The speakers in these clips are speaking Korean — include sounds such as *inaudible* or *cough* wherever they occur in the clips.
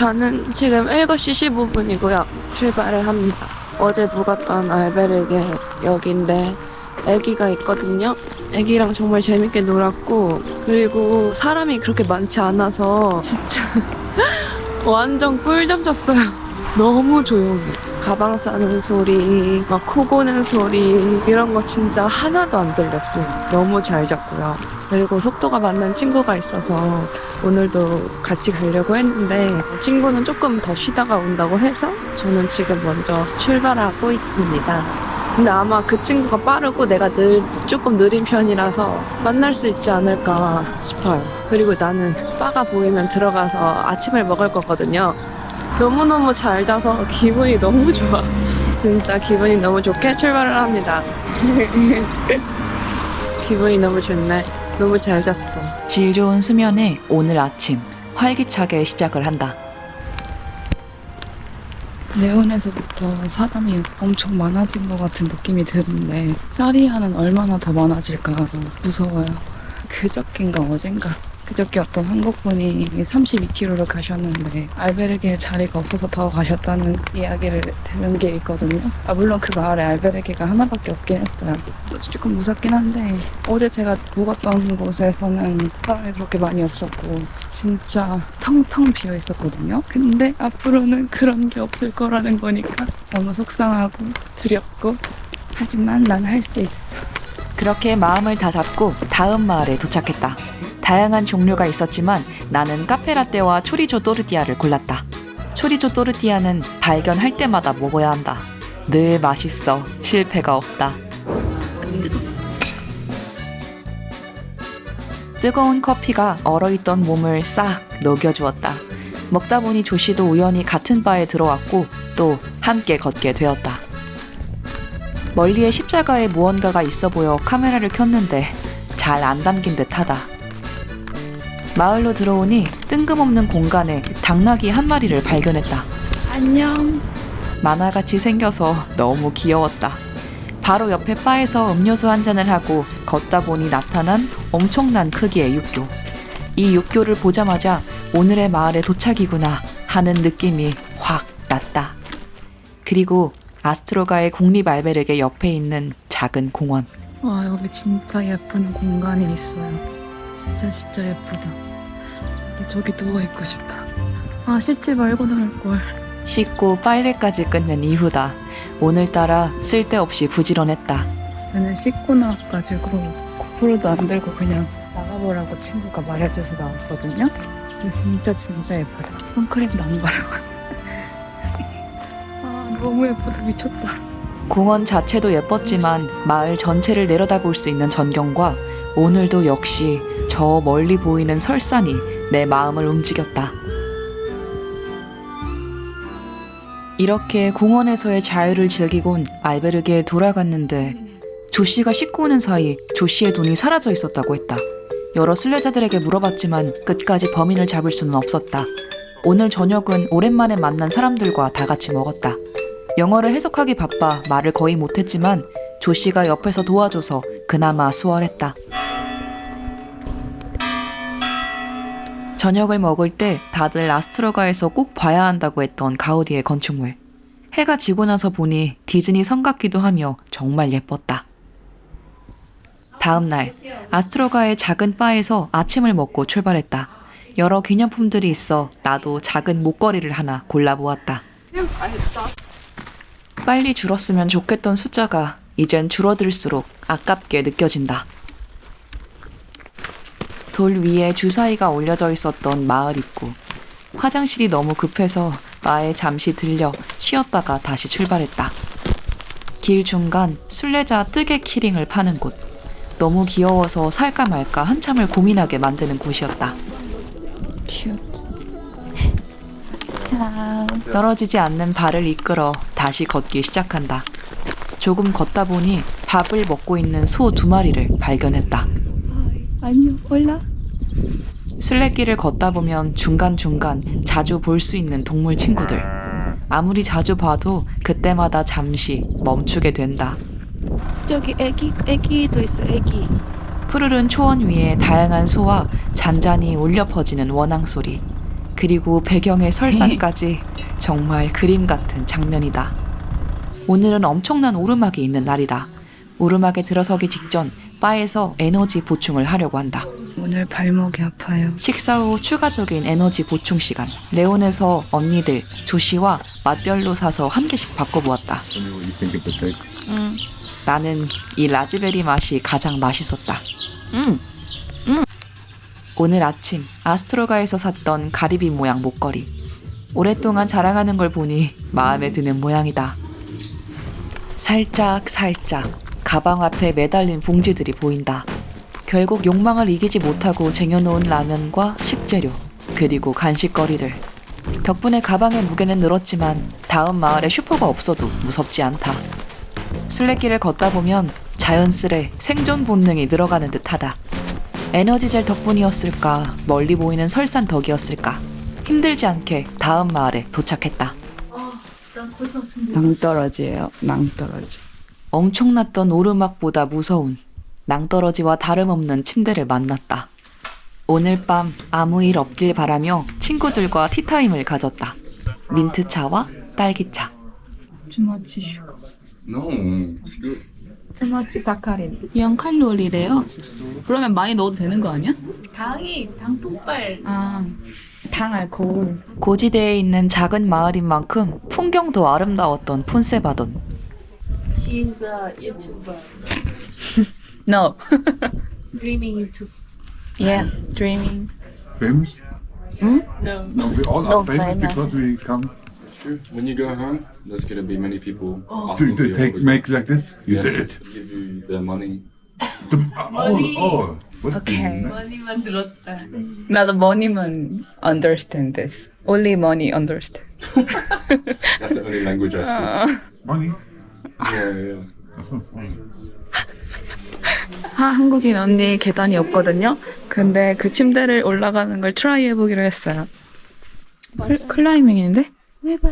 저는 지금 7시 15분이고요. 출발을 합니다. 어제 묵었던 알베르게 여기인데 애기가 있거든요. 애기랑 정말 재밌게 놀았고 그리고 사람이 그렇게 많지 않아서 진짜 *laughs* 완전 꿀잠 잤어요. 너무 조용해. 가방 싸는 소리, 막 코 고는 소리 이런 거 진짜 하나도 안 들렸고 너무 잘 잤고요. 그리고 속도가 맞는 친구가 있어서 오늘도 같이 가려고 했는데 친구는 조금 더 쉬다가 온다고 해서 저는 지금 먼저 출발하고 있습니다. 근데 아마 그 친구가 빠르고 내가 늘 조금 느린 편이라서 만날 수 있지 않을까 싶어요. 그리고 나는 바가 보이면 들어가서 아침을 먹을 거거든요. 너무너무 잘 자서 기분이 너무 좋아. 진짜 기분이 너무 좋게 출발을 합니다. *laughs* 기분이 너무 좋네. 너무 잘 잤어. 질 좋은 수면에 오늘 아침 활기차게 시작을 한다. 레온에서부터 사람이 엄청 많아진 것 같은 느낌이 드는데 사리아는 얼마나 더 많아질까 무서워요. 그저께인가 어젠가 그저께 어떤 한국분이 32km를 가셨는데 알베르게에 자리가 없어서 더 가셨다는 이야기를 들은 게 있거든요. 아 물론 그 마을에 알베르게가 하나밖에 없긴 했어요. 조금 무섭긴 한데 어제 제가 묵었던 곳에서는 사람이 그렇게 많이 없었고 진짜 텅텅 비어 있었거든요. 근데 앞으로는 그런 게 없을 거라는 거니까 너무 속상하고 두렵고 하지만 난 할 수 있어. 그렇게 마음을 다 잡고 다음 마을에 도착했다. 다양한 종류가 있었지만 나는 카페라떼와 초리조 또르띠아를 골랐다. 초리조 또르띠아는 발견할 때마다 먹어야 한다. 늘 맛있어. 실패가 없다. 뜨거운 커피가 얼어있던 몸을 싹 녹여주었다. 먹다 보니 조씨도 우연히 같은 바에 들어왔고 또 함께 걷게 되었다. 멀리에 십자가에 무언가가 있어 보여 카메라를 켰는데 잘 안 담긴 듯하다. 마을로 들어오니 뜬금없는 공간에 당나귀 한 마리를 발견했다. 안녕. 만화같이 생겨서 너무 귀여웠다. 바로 옆에 바에서 음료수 한 잔을 하고 걷다 보니 나타난 엄청난 크기의 육교. 이 육교를 보자마자 오늘의 마을에 도착이구나 하는 느낌이 확 났다. 그리고 아스트로가의 국립 알베르게 옆에 있는 작은 공원. 와 여기 진짜 예쁜 공간이 있어요. 진짜 진짜 예쁘다. 나 저기 누워 있고 싶다. 아 씻지 말고 나올 걸. 씻고 빨래까지 끝낸 이후다. 오늘따라 쓸데없이 부지런했다. 나는 씻고 나와가지고 고프로도 안 들고 그냥 나가보라고 친구가 말해줘서 나왔거든요. 근데 진짜 진짜 예쁘다. 선크림도 안 바르고. 아 너무 예쁘다 미쳤다. 공원 자체도 예뻤지만 마을 전체를 내려다볼 수 있는 전경과 오늘도 역시 저 멀리 보이는 설산이 내 마음을 움직였다. 이렇게 공원에서의 자유를 즐기곤 알베르게에 돌아갔는데 조씨가 씻고 오는 사이 조씨의 돈이 사라져 있었다고 했다. 여러 순례자들에게 물어봤지만 끝까지 범인을 잡을 수는 없었다. 오늘 저녁은 오랜만에 만난 사람들과 다 같이 먹었다. 영어를 해석하기 바빠 말을 거의 못했지만 조 씨가 옆에서 도와줘서 그나마 수월했다. 저녁을 먹을 때 다들 아스트로가에서 꼭 봐야 한다고 했던 가우디의 건축물. 해가 지고 나서 보니 디즈니 성 같기도 하며 정말 예뻤다. 다음 날 아스트로가의 작은 바에서 아침을 먹고 출발했다. 여러 기념품들이 있어 나도 작은 목걸이를 하나 골라보았다. 빨리 줄었으면 좋겠던 숫자가 이젠 줄어들수록 아깝게 느껴진다. 돌 위에 주사위가 올려져 있었던 마을 입구. 화장실이 너무 급해서 바에 잠시 들려 쉬었다가 다시 출발했다. 길 중간 순례자 뜨개 키링을 파는 곳. 너무 귀여워서 살까 말까 한참을 고민하게 만드는 곳이었다. 큐트. 자. 떨어지지 않는 발을 이끌어 다시 걷기 시작한다. 조금 걷다 보니 밥을 먹고 있는 소 두 마리를 발견했다. 안녕 올라. 순례길을 걷다 보면 중간중간 자주 볼 수 있는 동물 친구들. 아무리 자주 봐도 그때마다 잠시 멈추게 된다. 저기 애기 애기도 있어 애기. 푸르른 초원 위에 다양한 소와 잔잔히 울려 퍼지는 원앙 소리. 그리고 배경의 설산까지 *laughs* 정말 그림 같은 장면이다. 오늘은 엄청난 오르막이 있는 날이다. 오르막에 들어서기 직전 바에서 에너지 보충을 하려고 한다. 오늘 발목이 아파요. 식사 후 추가적인 에너지 보충 시간. 레온에서 언니들 조시와 맛별로 사서 한 개씩 바꿔보았다. Tell me what you think of the taste. 음. 나는 이 라즈베리 맛이 가장 맛있었다. 음, 음. 오늘 아침 아스트로가에서 샀던 가리비 모양 목걸이. 오랫동안 자랑하는 걸 보니 마음에 드는 모양이다. 살짝 살짝 가방 앞에 매달린 봉지들이 보인다. 결국 욕망을 이기지 못하고 쟁여놓은 라면과 식재료 그리고 간식거리들. 덕분에 가방의 무게는 늘었지만 다음 마을에 슈퍼가 없어도 무섭지 않다. 순례길을 걷다 보면 자연스레 생존 본능이 늘어가는 듯하다. 에너지젤 덕분이었을까, 멀리 보이는 설산 덕이었을까. 힘들지 않게 다음 마을에 도착했다. 낭떠러지예요. 낭떠러지. 엄청났던 오르막보다 무서운 낭떠러지와 다름없는 침대를 만났다. 오늘 밤 아무 일 없길 바라며 친구들과 티타임을 가졌다. 민트차와 딸기차. 주마치 슈가. No, it's good. 주마치 사카린. 0 칼로리래요. 그러면 많이 넣어도 되는 거 아니야? 당이 당 폭발 아, 당 알코올. 고지대에 있는 작은 마을인 만큼 풍경도 아름다웠던 폰세바돈. She's a YouTuber No. Dreaming YouTube Yeah, dreaming. Famous? No No, we all No are famous famous. because we come It's true. When you go home, there's gonna be many people to, asking for to your take autograph. make like this. You Yeah, did. Give you their money. The, oh, oh. What Okay. 머니만 들었다 나도 money만 understand this. Only money understand. *laughs* That's the only language I speak. Money. Yeah, yeah. 하, 한국인 언니 계단이 없거든요. 근데 그 침대를 올라가는 걸 트라이 해보기로 했어요. 클, 클라이밍인데? 해봐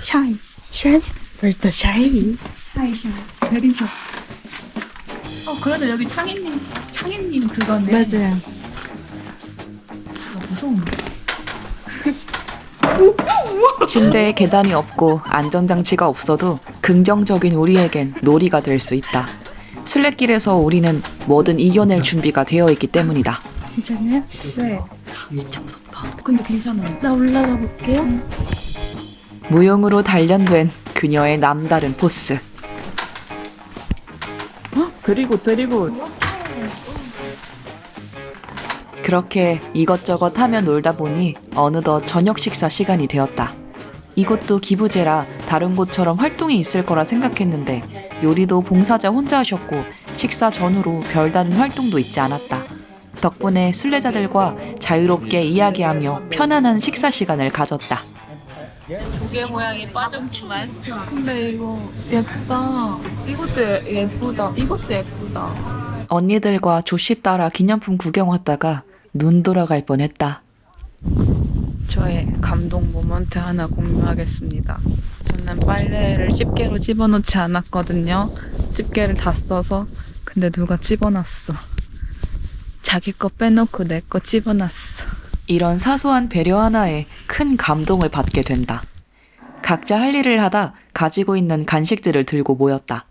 샤이. 샤이 벌써 샤이 샤이 샤이. 베리 샤이. 어, 그래도 여기 창희님, 창희님 그거네. 맞아요 무서운데. *laughs* 침대에 계단이 없고 안전장치가 없어도 긍정적인 우리에겐 놀이가 될 수 있다. 순례길에서 우리는 뭐든 이겨낼 준비가 되어 있기 때문이다. 괜찮아요? 네. 진짜 무섭다. 근데 괜찮아요. 나 올라가 볼게요 무용으로 단련된 그녀의 남다른 포스. 베리굿, 베리굿. 그렇게 이것저것 하며 놀다 보니 어느덧 저녁 식사 시간이 되었다. 이곳도 기부제라 다른 곳처럼 활동이 있을 거라 생각했는데 요리도 봉사자 혼자 하셨고 식사 전후로 별다른 활동도 있지 않았다. 덕분에 순례자들과 자유롭게 이야기하며 편안한 식사 시간을 가졌다. 조개 모양이 빠졌지만 근데 이거 예쁘다. 이것도 예- 예쁘다. 이것도 예쁘다. 언니들과 조씨 따라 기념품 구경 왔다가 눈 돌아갈 뻔했다. 저의 감동 모먼트 하나 공유하겠습니다. 저는 빨래를 집게로 집어넣지 않았거든요. 집게를 다 써서. 근데 누가 집어놨어. 자기 거 빼놓고 내 거 집어놨어. 이런 사소한 배려 하나에 큰 감동을 받게 된다. 각자 할 일을 하다 가지고 있는 간식들을 들고 모였다.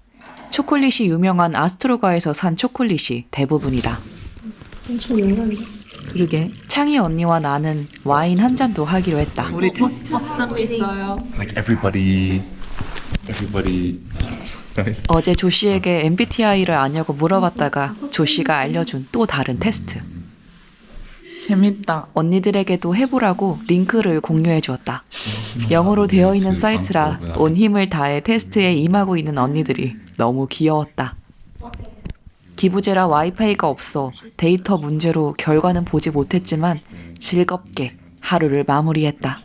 초콜릿이 유명한 아스트로가에서 산 초콜릿이 대부분이다. 그러게. 창희 언니와 나는 와인 한 잔도 하기로 했다. 우리 테스트 있어요. Like everybody. Everybody. Nice. 어제 조 씨에게 MBTI를 아냐고 물어봤다가 조 씨가 알려준 또 다른 테스트. 재밌다. 언니들에게도 해보라고 링크를 공유해 주었다. 영어로 되어 있는 사이트라 온 힘을 다해 테스트에 임하고 있는 언니들이 너무 귀여웠다. 기부제라 와이파이가 없어 데이터 문제로 결과는 보지 못했지만 즐겁게 하루를 마무리했다.